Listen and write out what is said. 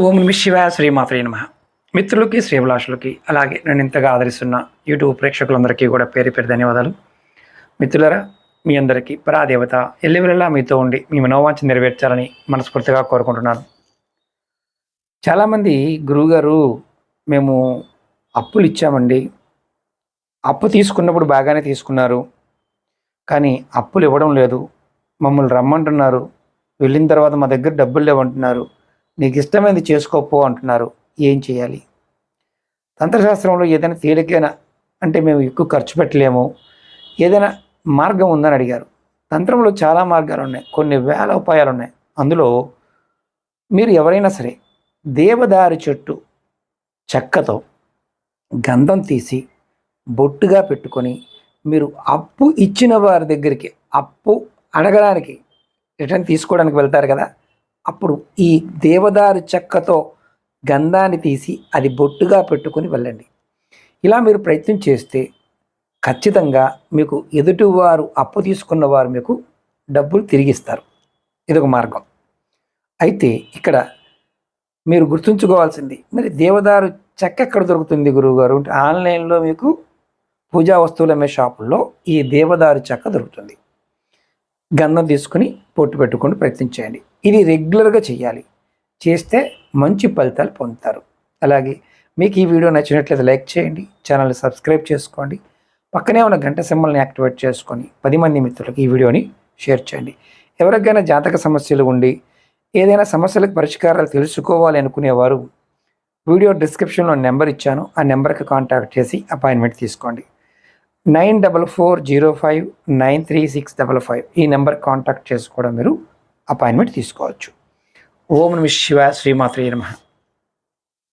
ఓం నమ శివాయ శ్రీమాత్రే నమ. మిత్రులకి శ్రీభిలాషులకి అలాగే నేను ఇంతగా ఆదరిస్తున్న యూట్యూబ్ ప్రేక్షకులందరికీ కూడా పేరు పేరు ధన్యవాదాలు. మిత్రులరా మీ అందరికీ పరాదేవత ఎల్లెవెల్లా మీతో ఉండి మీ మనోవాంఛ నెరవేర్చాలని మనస్ఫూర్తిగా కోరుకుంటున్నాను. చాలామంది గురువుగారు మేము అప్పులు ఇచ్చామండి. అప్పు తీసుకున్నప్పుడు బాగానే తీసుకున్నారు. కానీ అప్పులు ఇవ్వడం లేదు. మమ్మల్ని రమ్మంటున్నారు. వెళ్ళిన తర్వాత మా దగ్గర డబ్బులు లేవంటున్నారు. నీకు ఇష్టమైనది చేసుకోపో అంటున్నారు. ఏం చేయాలి? తంత్రశాస్త్రంలో ఏదైనా తేలికైన అంటే మేము ఎక్కువ ఖర్చు పెట్టలేము ఏదైనా మార్గం ఉందని అడిగారు. తంత్రంలో చాలా మార్గాలు ఉన్నాయి కొన్ని వేల ఉపాయాలు ఉన్నాయి. అందులో మీరు ఎవరైనా సరే దేవదారి చెట్టు చెక్కతో గంధం తీసి బొట్టుగా పెట్టుకొని మీరు అప్పు ఇచ్చిన వారి దగ్గరికి అప్పు అడగడానికి రిటర్న్ తీసుకోవడానికి వెళ్తారు కదా అప్పుడు ఈ దేవదారు చెక్కతో గంధాన్ని తీసి అది బొట్టుగా పెట్టుకుని వెళ్ళండి. ఇలా మీరు ప్రయత్నం చేస్తే ఖచ్చితంగా మీకు ఎదుటివారు అప్పు తీసుకున్న వారు మీకు డబ్బులు తిరిగిస్తారు. ఇదొక మార్గం. అయితే ఇక్కడ మీరు గుర్తుంచుకోవాల్సింది మరి దేవదారు చెక్క ఎక్కడ దొరుకుతుంది గురువుగారు? అంటే ఆన్లైన్లో మీకు పూజా వస్తువులు అమ్మే షాపుల్లో ఈ దేవదారు చెక్క దొరుకుతుంది. గంధం తీసుకుని పొట్టు పెట్టుకుని ప్రయత్నించేయండి ఇది రెగ్యులర్గా చేయాలి చేస్తే మంచి ఫలితాలు పొందుతారు. అలాగే మీకు ఈ వీడియో నచ్చినట్లయితే లైక్ చేయండి ఛానల్ని సబ్స్క్రైబ్ చేసుకోండి పక్కనే ఉన్న గంట సింబల్ని యాక్టివేట్ చేసుకొని పది మంది మిత్రులకు ఈ వీడియోని షేర్ చేయండి. ఎవరికైనా జాతక సమస్యలు ఉండి ఏదైనా సమస్యలకు పరిష్కారాలు తెలుసుకోవాలి అనుకునేవారు వీడియో డిస్క్రిప్షన్లో నెంబర్ ఇచ్చాను ఆ నెంబర్కి కాంటాక్ట్ చేసి అపాయింట్మెంట్ తీసుకోండి. Nine double four zero five nine three six double five ఈ నెంబర్ కాంటాక్ట్ చేసుకోవడం మీరు అపాయింట్మెంట్ తీసుకోవచ్చు. ఓం నమ శివ శ్రీమాత్రే నమః.